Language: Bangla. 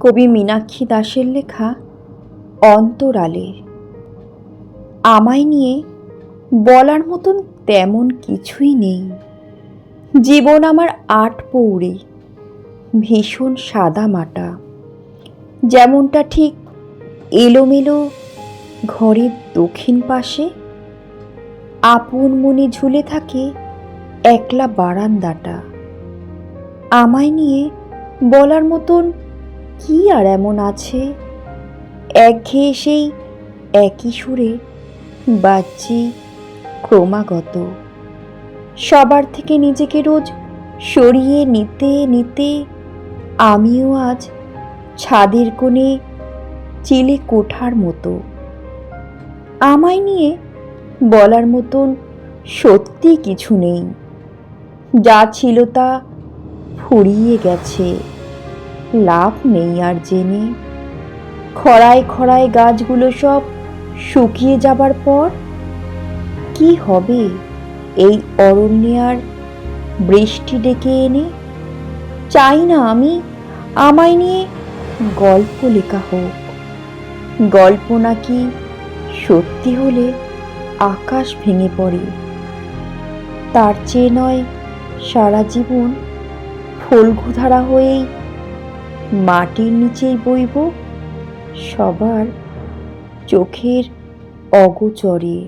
কবি মীনাক্ষী দাসের লেখা অন্তরালে। আমায় নিয়ে বলার মতন তেমন কিছুই নেই। জীবন আমার আট পৌড়ে ভীষণ সাদা মাটা। যেমনটা ঠিক এলোমেলো ঘরের দক্ষিণ পাশে, আপন মনে ঝুলে থাকে একলা বারান্দাটা। আমায় নিয়ে বলার মতন কি আর এমন আছে? একঘেয়ে সেই একই সুরে বাচ্চি ক্রমাগত। সবার থেকে নিজেকে রোজ সরিয়ে নিতে নিতে আমিও আজ ছাদের কোণে চিলে কোঠার মতো। আমায় নিয়ে বলার মতন সত্যি কিছু নেই। যা ছিল তা ফুরিয়ে গেছে। লাভ নেই আর জেনে। খরায় খরায় গাছগুলো সব শুকিয়ে যাবার পর কি হবে? এই অরণ্যে আর বৃষ্টি ডেকে এনে চাই না আমি, আমায় নিয়ে গল্প লেখা হোক। গল্প নাকি সত্যি হলে আকাশ ভেঙে পড়ে। তার চেয়ে নয়, সারা জীবন ফলগুধারা হয়েই মাটির নিচেই বইব সবার চোখের অগোচরে।